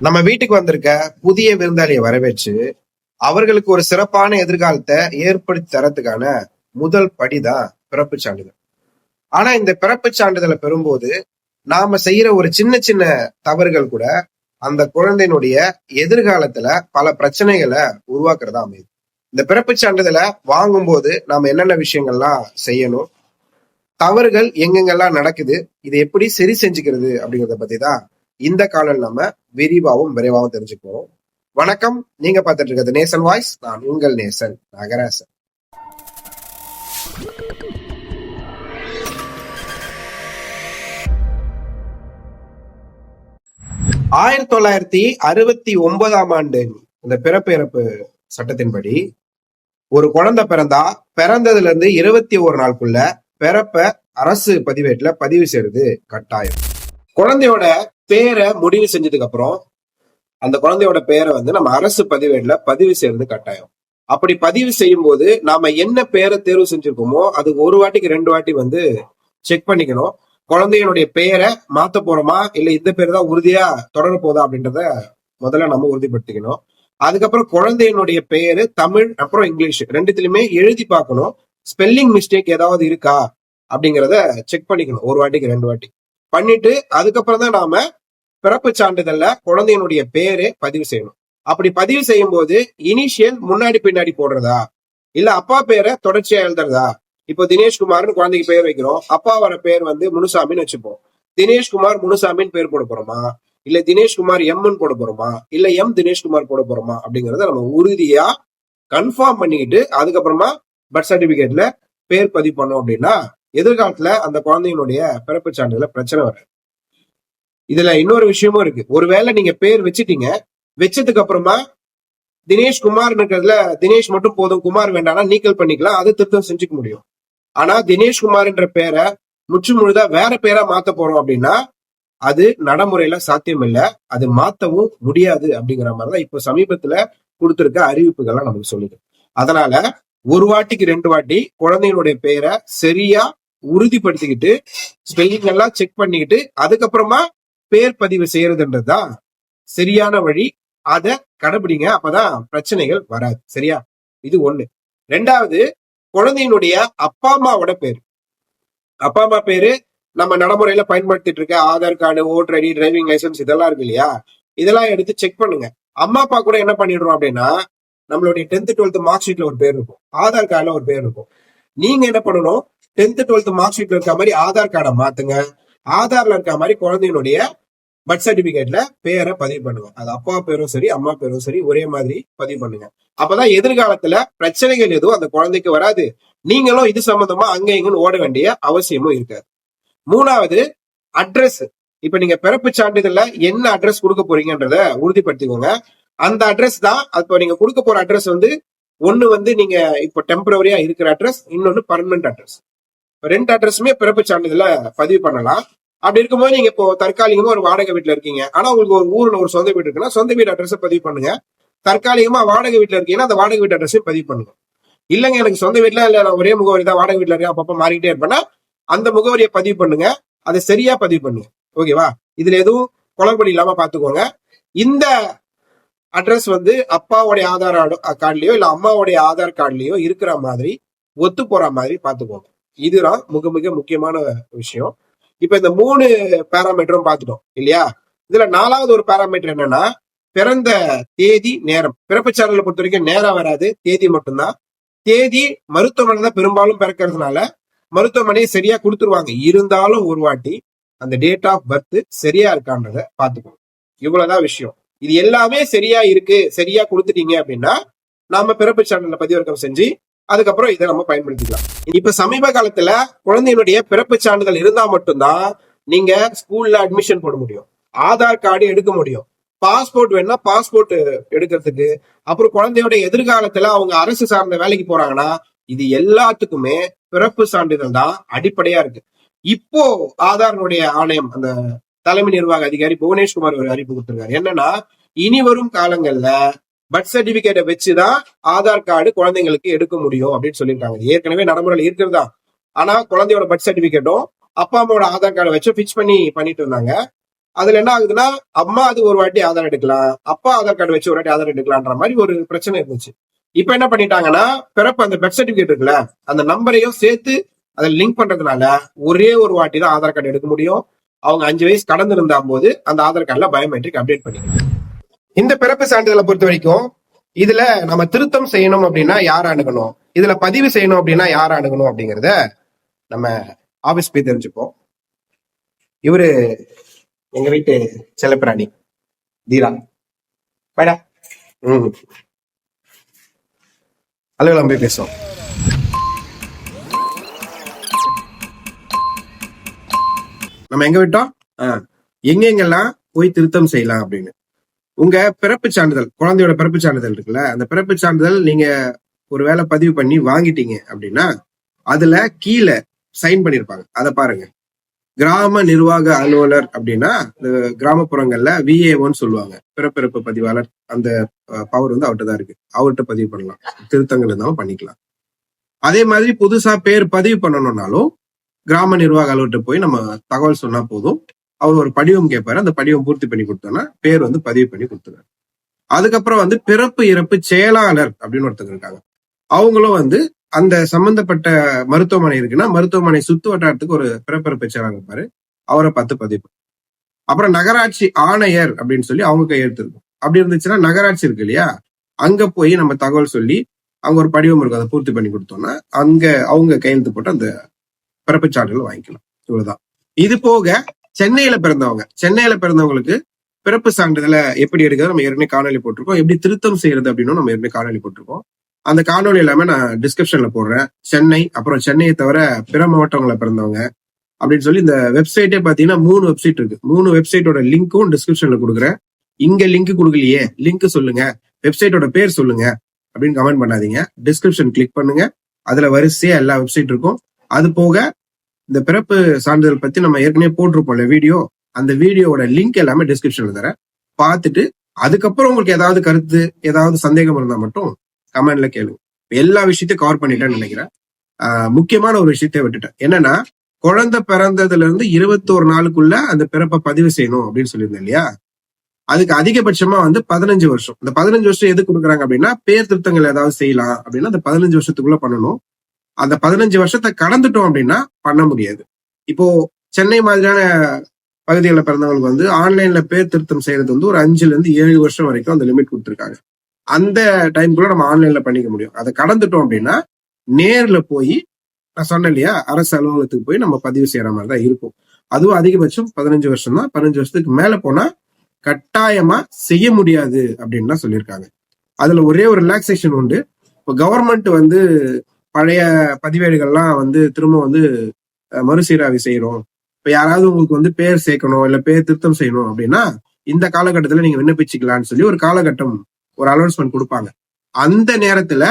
நம்ம வீட்டுக்கு வந்திருக்க புதிய விருந்தாளியை வரவேற்று அவர்களுக்கு ஒரு சிறப்பான எதிர்காலத்தை ஏற்படுத்தி தரத்துக்கான முதல் படிதான் பிறப்புச் சான்றிதழ். ஆனா இந்த பிறப்புச் சான்றிதழை பெறும்போது நாம செய்யற ஒரு சின்ன சின்ன தவறுகள் கூட அந்த குழந்தையினுடைய எதிர்காலத்துல பல பிரச்சனைகளை உருவாக்குறதா அமையுது இந்த பிறப்புச் சான்றிதழை வாங்கும்போது நாம என்னென்ன விஷயங்கள்லாம் செய்யணும் தவறுகள் எங்கெங்கெல்லாம் நடக்குது இதை எப்படி சரி செஞ்சுக்கிறது அப்படிங்கிறத பத்தி தான் இந்த காலம் நம்ம விரிவாகவும் விரைவாகவும் தெரிஞ்சுக்குவோம் வணக்கம். நீங்க பார்த்துட்டு இருக்கிறது நேசன் வாய்ஸ். நான் உங்கள் நேசன் நகராசன். ஆயிரத்தி தொள்ளாயிரத்தி அறுபத்தி ஒன்பதாம் ஆண்டு இந்த பிறப்பு இறப்பு சட்டத்தின்படி ஒரு குழந்தை பிறந்தா பிறந்ததுல இருந்து இருபத்தி ஒரு நாளுக்குள்ள பிறப்ப அரசு பதிவேட்டுல பதிவு செய்யறது கட்டாயம். குழந்தையோட பேரை முடிவு செஞ்சதுக்கு அப்புறம் அந்த குழந்தையோட பேரை வந்து நம்ம அரசு பதிவேடுல பதிவு செய்யறது கட்டாயம். அப்படி பதிவு செய்யும் போது நாம என்ன பேரை தேர்வு செஞ்சிருக்கோமோ அது ஒரு வாட்டிக்கு ரெண்டு வாட்டி வந்து செக் பண்ணிக்கணும். குழந்தையினுடைய பெயரை மாத்த போறோமா இல்ல இந்த பேர் தான் உறுதியா தொடர போதா அப்படின்றத முதல்ல நம்ம உறுதிப்படுத்திக்கணும். அதுக்கப்புறம் குழந்தையினுடைய பெயரு தமிழ் அப்புறம் இங்கிலீஷ் ரெண்டுத்திலுமே எழுதி பார்க்கணும். ஸ்பெல்லிங் மிஸ்டேக் ஏதாவது இருக்கா அப்படிங்கிறத செக் பண்ணிக்கணும். ஒரு வாட்டிக்கு ரெண்டு வாட்டி. பண்ணிட்டு அதுக்கப்புறம் தான் நாம பிறப்பு சான்றிதழ்ல குழந்தையினுடைய பேரு பதிவு செய்யணும். அப்படி பதிவு செய்யும் போது இனிஷியல் முன்னாடி பின்னாடி போடுறதா? இல்ல அப்பா பேரை தொடர்ச்சியா எழுதுறதா? இப்போ தினேஷ்குமார்னு குழந்தைக்கு பேர் வைக்கிறோம். அப்பா வர பேர் வந்து முனுசாமின்னு வச்சுப்போம். தினேஷ்குமார் முனுசாமின்னு பேர் போட போறோமா? இல்ல தினேஷ்குமார் எம்னு போட போறோமா? இல்ல எம் தினேஷ்குமார் போட போறோமா? அப்படிங்கறத நம்ம உறுதியா கன்ஃபார்ம் பண்ணிக்கிட்டு அதுக்கப்புறமா பர்த் சர்டிபிகேட்ல பேர் பதிவு பண்ணோம் அப்படின்னா எதிர்காலத்துல அந்த குழந்தையினுடைய பிறப்பு சான்றிதழ பிரச்சனை வராது. இதுல இன்னொரு விஷயமும் இருக்கு. ஒருவேளை நீங்க பேர் வச்சிட்டீங்க வச்சதுக்கு அப்புறமா தினேஷ் குமார் இருக்கிறதுல தினேஷ் மட்டும் போதும் குமார் வேண்டாம்னா நீக்கல் பண்ணிக்கலாம் அது திருத்தம் செஞ்சுக்க முடியும். ஆனா தினேஷ் குமார்ன்ற பேரை முற்று முழுதா வேற பேரா மாத்த போறோம் அப்படின்னா அது நடைமுறையில சாத்தியம் இல்லை. அது மாத்தவும் முடியாது அப்படிங்கிற மாதிரிதான் இப்ப சமீபத்துல கொடுத்திருக்க அறிவிப்புகள்லாம் நமக்கு சொல்லுது. அதனால ஒரு வாட்டிக்கு ரெண்டு வாட்டி குழந்தையினுடைய பெயரை சரியா உறுதிப்படுத்திக்கிட்டு ஸ்பெல்லிங் எல்லாம் செக் பண்ணிக்கிட்டு அதுக்கப்புறமா பேர் பதிவு செய்யறதுன்றதுதான் சரியான வழி. அதை கடைபிடிங்க. அப்பதான் பிரச்சனைகள் வராது. சரியா? இது ஒண்ணு. ரெண்டாவது குழந்தையினுடைய அப்பா அம்மாவோட பேர். அப்பா அம்மா பேரு நம்ம நடைமுறையில பயன்படுத்திட்டு இருக்க Aadhaar card voter ID driving licence இதெல்லாம் இருக்கு இல்லையா? இதெல்லாம் எடுத்து செக் பண்ணுங்க. அம்மா அப்பா கூட என்ன பண்ணிடுறோம் அப்படின்னா நம்மளுடைய டென்த் டுவெல்த் மார்க் ஷீட்ல ஒரு பேர் இருக்கும். ஆதார் கார்டுல ஒரு பேர் இருக்கும். நீங்க என்ன பண்ணணும்? டென்த் டுவெல்த் மார்க் ஷீட்ல இருக்க மாதிரி ஆதார் கார்டை மாத்துங்க. ஆதார்ல இருக்க மாதிரி குழந்தையினுடைய பர்த் சர்டிபிகேட்ல பேரை பதிவு பண்ணுங்க. அது அப்பா பேரும் சரி அம்மா பேரும் சரி ஒரே மாதிரி பதிவு பண்ணுங்க. அப்பதான் எதிர்காலத்துல பிரச்சனைகள் எதுவும் அந்த குழந்தைக்கு வராது. நீங்களும் இது சம்பந்தமா அங்க இங்கன்னு ஓட வேண்டிய அவசியமும் இருக்காது. மூணாவது அட்ரஸ் இப்ப நீங்க பிறப்பு சான்றிதழ்ல என்ன அட்ரஸ் கொடுக்க போறீங்கன்றத உறுதிப்படுத்திக்கோங்க. அந்த அட்ரஸ் தான் இப்போ நீங்க கொடுக்க போற அட்ரஸ் வந்து ஒண்ணு வந்து நீங்க இப்போ டெம்பரவரியா இருக்கிற அட்ரஸ் இன்னொன்னு பர்மனன்ட் அட்ரஸ் ரெண்டு அட்ரஸுமே பிறப்பு சான்றிதழ்ல பதிவு பண்ணலாம். அப்படி இருக்கும்போது நீங்க இப்போ தற்காலிகமா ஒரு வாடகை வீட்டுல இருக்கீங்க. ஆனா உங்களுக்கு ஒரு ஊர்ல ஒரு சொந்த வீடு இருக்குன்னா சொந்த வீடு அட்ரஸ் பதிவு பண்ணுங்க. தற்காலிகமா வாடகை வீட்டுல இருக்கீங்கன்னா அந்த வாடகை வீட்டு அட்ரஸையும் பதிவு பண்ணுங்க. இல்லைங்க எனக்கு சொந்த வீட்டுல இல்ல நான் ஒரே முகவரி தான் வாடகை வீட்டுல இருக்கேன் அப்பப்ப மாறிக்கிட்டே இருப்பேன்னா அந்த முகவரியை பதிவு பண்ணுங்க. அதை சரியா பதிவு பண்ணுங்க. ஓகேவா இதுல எதுவும் குளறுபடி இல்லாம பாத்துக்கோங்க. இந்த அட்ரஸ் வந்து அப்பாவுடைய ஆதார் கார்டுலயோ இல்ல அம்மாவுடைய ஆதார் கார்டுலயோ இருக்கிற மாதிரி ஒத்து போற மாதிரி பாத்துக்கோங்க. இதுதான் மிக மிக முக்கியமான விஷயம். இப்ப இந்த மூணு பேராமீட்டரும் பார்த்துட்டோம் இல்லையா? இதுல நாலாவது ஒரு பேராமீட்டர் என்னன்னா பிறந்த தேதி நேரம். பிறப்பு சான்றிதழை பொறுத்த வரைக்கும் நேரம் வராது தேதி மட்டும்தான். தேதி மருத்துவமனை தான் பெரும்பாலும் பிறக்கிறதுனால மருத்துவமனையை சரியா கொடுத்துருவாங்க. இருந்தாலும் ஒரு வாட்டி அந்த டேட் ஆஃப் பர்த் சரியா இருக்கான்றத பாத்துக்கணும் இவ்வளவுதான் விஷயம். இது எல்லாமே சரியா இருக்கு சரியா கொடுத்துட்டீங்க அப்படின்னா நாம பிறப்பு சான்றிதழை பதிவிறக்கம் செஞ்சு அதுக்கப்புறம் இதை நம்ம பயன்படுத்திக்கலாம். இப்ப சமீப காலத்துல குழந்தையினுடைய பிறப்பு சான்றிதழ் இருந்தா மட்டும்தான் நீங்க ஸ்கூல்ல அட்மிஷன் போட முடியும். ஆதார் கார்டு எடுக்க முடியும். பாஸ்போர்ட் வேணா பாஸ்போர்ட் எடுக்கிறதுக்கு அப்புறம் குழந்தையோட எதிர்காலத்துல அவங்க அரசு சார்ந்த வேலைக்கு போறாங்கன்னா இது எல்லாத்துக்குமே பிறப்பு சான்றிதழ் தான் அடிப்படையா இருக்கு. இப்போ ஆதாரனுடைய ஆணையம் அந்த தலைமை நிர்வாக அதிகாரி புவனேஷ்குமார் ஒரு அறிவிப்பு கொடுத்திருக்காரு. என்னன்னா இனி வரும் காலங்கள்ல பர்த் சர்டிபிகேட்டை வச்சுதான் ஆதார் கார்டு குழந்தைங்களுக்கு எடுக்க முடியும் அப்படின்னு சொல்லியிருக்காங்க. ஏற்கனவே நடைமுறையில் இருக்கிறதா? ஆனா குழந்தையோட பர்த் சர்டிபிகேட்டும் அப்பா அம்மாவோட ஆதார் கார்டை வச்சு ஃபிக்ஸ் பண்ணி பண்ணிட்டு இருந்தாங்க. அதுல என்ன ஆகுதுன்னா அம்மா அது ஒரு வாட்டி ஆதார் எடுக்கலாம் அப்பா ஆதார் கார்டு வச்சு ஒரு வாட்டி ஆதார் எடுக்கலான்ற மாதிரி ஒரு பிரச்சனை இருந்துச்சு. இப்ப என்ன பண்ணிட்டாங்கன்னா பிறப்பு அந்த பர்த் சர்டிபிகேட் இருக்குல்ல அந்த நம்பரையும் சேர்த்து அதை லிங்க் பண்றதுனால ஒரே ஒரு வாட்டி தான் ஆதார் கார்டு எடுக்க முடியும். அவங்க அஞ்சு வயசு கடந்து இருந்தா போது அந்த ஆதார் கார்டுல பயோமெட்ரிக் அப்டேட் பண்ணிக்கலாம் இந்த பிறப்பு சான்றிதழை பொறுத்த வரைக்கும் இதுல நம்ம திருத்தம் செய்யணும் அப்படின்னா யார் அணுகணும்? இதுல பதிவு செய்யணும் அப்படின்னா யார் அணுகணும் அப்படிங்கறத நம்ம ஆபீஸ் போய் தெரிஞ்சுப்போம். இவரு எங்க வீட்டு செல்லப்பிராணி தீரா. பைடா ம். அலுவலம் போய் பேசுவோம். நம்ம எங்க விட்டோம்? எங்க எங்கெல்லாம் போய் திருத்தம் செய்யலாம் அப்படின்னு. உங்க பிறப்பு சான்றிதழ் குழந்தையோட பிறப்பு சான்றிதழ் இருக்குல்ல அந்த பிறப்பு சான்றிதழ் நீங்க ஒரு வேலை பதிவு பண்ணி வாங்கிட்டீங்க அப்படின்னா அதுல கீழே சைன் பண்ணிருப்பாங்க. அதை பாருங்க. கிராம நிர்வாக அலுவலர் அப்படின்னா இந்த கிராமப்புறங்கள்ல விஏஓன்னு சொல்லுவாங்க. பிறப்பிறப்பு பதிவாளர் அந்த பவர் வந்து அவர்கிட்ட தான் இருக்கு. அவர்கிட்ட பதிவு பண்ணலாம். திருத்தங்கள் இருந்தாலும் பண்ணிக்கலாம். அதே மாதிரி புதுசா பேர் பதிவு பண்ணணும்னாலும் கிராம நிர்வாக அலுவலர்கிட்ட போய் நம்ம தகவல் சொன்னா போதும். அவர் ஒரு படிவம் கேட்பாரு. அந்த படிவம் பூர்த்தி பண்ணி கொடுத்தோன்னா பேர் வந்து பதிவு பண்ணி கொடுத்துருவாரு. அதுக்கப்புறம் வந்து பிறப்பு இறப்பு செயலாளர் அப்படின்னு ஒருத்தங்க இருக்காங்க. அவங்களும் வந்து அந்த சம்பந்தப்பட்ட மருத்துவமனை இருக்குன்னா மருத்துவமனை சுத்து வட்டாரத்துக்கு ஒரு பிறப்பிறப்பு செயலாளர் இருப்பாரு. அவரை பார்த்து பதிவு பண்ணணும். அப்புறம் நகராட்சி ஆணையர் அப்படின்னு சொல்லி அவங்க கையெழுத்து இருக்கும் அப்படி இருந்துச்சுன்னா நகராட்சி இருக்கு இல்லையா? அங்க போய் நம்ம தகவல் சொல்லி அங்க ஒரு படிவம் இருக்கும். அதை பூர்த்தி பண்ணி கொடுத்தோம்னா அங்க அவங்க கையெழுத்து போட்டு அந்த பிறப்புச் சான்றிதழ் வாங்கிக்கலாம். இவ்வளவுதான். இது போக சென்னையில பிறந்தவங்க. சென்னையில பிறந்தவங்களுக்கு பிறப்பு சான்றிதழை எப்படி எடுக்கிறது நம்ம ஏற்கனவே காணொலி போட்டிருக்கோம். எப்படி திருத்தம் செய்யறது அப்படின்னு நம்ம ஏற்கனவே காணொலி போட்டிருக்கோம். அந்த காணொலி எல்லாமே நான் டிஸ்கிரிப்ஷன்ல போடுறேன். சென்னை அப்புறம் சென்னையை தவிர பிற மாவட்டங்களை பிறந்தவங்க அப்படின்னு சொல்லி இந்த வெப்சைட்டே பாத்தீங்கன்னா மூணு வெப்சைட் இருக்கு. மூணு வெப்சைட்டோட லிங்க்கும் டிஸ்கிரிப்ஷன்ல கொடுக்குறேன். இங்க லிங்க் கொடுக்கலையே. லிங்க் சொல்லுங்க. வெப்சைட்டோட பேர் சொல்லுங்க. அப்படின்னு கமெண்ட் பண்ணாதீங்க. டிஸ்கிரிப்ஷன் கிளிக் பண்ணுங்க. அதுல வரிசையா எல்லா வெப்சைட் இருக்கும். அது போக இந்த பிறப்பு சான்றிதழ் பத்தி நம்ம ஏற்கனவே போட்டிருப்போம்ல வீடியோ? அந்த வீடியோவோட லிங்க் எல்லாமே டிஸ்கிரிப்ஷன்ல தரேன். பார்த்துட்டு அதுக்கப்புறம் உங்களுக்கு ஏதாவது கருத்து ஏதாவது சந்தேகம் இருந்தா மட்டும் கமெண்ட்ல கேளுங்க. எல்லா விஷயத்தையும் கவர் பண்ணிட்டேன்னு நினைக்கிறேன். ஆஹ் முக்கியமான ஒரு விஷயத்தை விட்டுட்டேன். என்னன்னா குழந்தை பிறந்ததுல இருந்து இருபத்தோரு நாளுக்குள்ள அந்த பிறப்பை பதிவு செய்யணும் அப்படின்னு சொல்லியிருந்தேன் இல்லையா? அதுக்கு அதிகபட்சமா வந்து பதினஞ்சு வருஷம். இந்த பதினஞ்சு வருஷம் எது கொடுக்குறாங்க அப்படின்னா பேர் திருத்தங்கள் ஏதாவது செய்யலாம் அப்படின்னா அந்த பதினஞ்சு வருஷத்துக்குள்ள பண்ணணும். அந்த பதினஞ்சு வருஷத்தை கடந்துட்டோம் அப்படின்னா பண்ண முடியாது. இப்போ சென்னை மாதிரியான பகுதிகளில் பிறந்தவங்களுக்கு வந்து ஆன்லைன்ல பேர் திருத்தம் செய்யறது வந்து ஒரு அஞ்சுல இருந்து ஏழு வருஷம் வரைக்கும் அந்த லிமிட் கொடுத்துருக்காங்க. அந்த டைம்குள்ள நம்ம ஆன்லைன்ல பண்ணிக்க முடியும். அதை கடந்துட்டோம் அப்படின்னா நேர்ல போய் நான் சொன்னேன் இல்லையா அரசு அலுவலகத்துக்கு போய் நம்ம பதிவு செய்யற மாதிரி தான் இருக்கும். அதுவும் அதிகபட்சம் பதினஞ்சு வருஷம் தான். பதினஞ்சு வருஷத்துக்கு மேல போனா கட்டாயமா செய்ய முடியாது அப்படின்னு தான் சொல்லியிருக்காங்க. அதுல ஒரே ஒரு ரிலாக்ஸேஷன் உண்டு. இப்போ கவர்மெண்ட் வந்து பழைய பதிவேடுகள்லாம் வந்து திரும்ப வந்து மறுசீராவி மறுசீராய்வு செய்யறோம் இப்ப யாராவது உங்களுக்கு வந்து பேர் சேர்க்கணும் இல்ல பேர் திருத்தம் செய்யணும் அப்படின்னா இந்த காலகட்டத்துல நீங்க விண்ணப்பிச்சுக்கலாம்னு சொல்லி ஒரு காலகட்டம் ஒரு அலௌன்ஸ்மெண்ட் கொடுப்பாங்க. அந்த நேரத்துல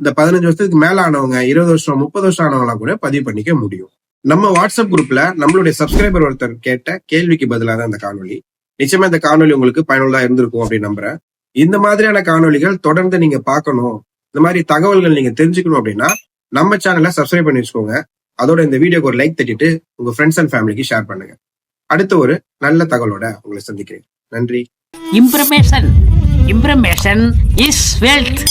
இந்த பதினஞ்சு வருஷத்துக்கு மேல ஆனவங்க இருபது வருஷம் முப்பது வருஷம் ஆனவங்களாம் கூட பதிவு பண்ணிக்க முடியும். நம்ம வாட்ஸ்அப் குரூப்ல நம்மளுடைய சப்ஸ்கிரைபர் ஒருத்தர் கேட்ட கேள்விக்கு பதிலாக தான் இந்த காணொளி. நிச்சயமா இந்த காணொளி உங்களுக்கு பயனுள்ளதா இருந்திருக்கும் அப்படின்னு நம்புறேன். இந்த மாதிரியான காணொளிகள் தொடர்ந்து நீங்க பார்க்கணும். இந்த மாதிரி தகவல்கள் நீங்க தெரிஞ்சுக்கணும் அப்படின்னா நம்ம சேனலை சப்ஸ்கிரைப் பண்ணி வச்சுக்கோங்க. அதோட இந்த வீடியோக்கு ஒரு லைக் தட்டிட்டு உங்க ஃப்ரெண்ட்ஸ் அண்ட் ஃபேமிலிக்கு ஷேர் பண்ணுங்க. அடுத்த ஒரு நல்ல தகவலோட உங்களை சந்திக்கிறேன். நன்றி. இம்ப்ரமேஷன் இம்ப்ரமேஷன் இஸ் வெல்த்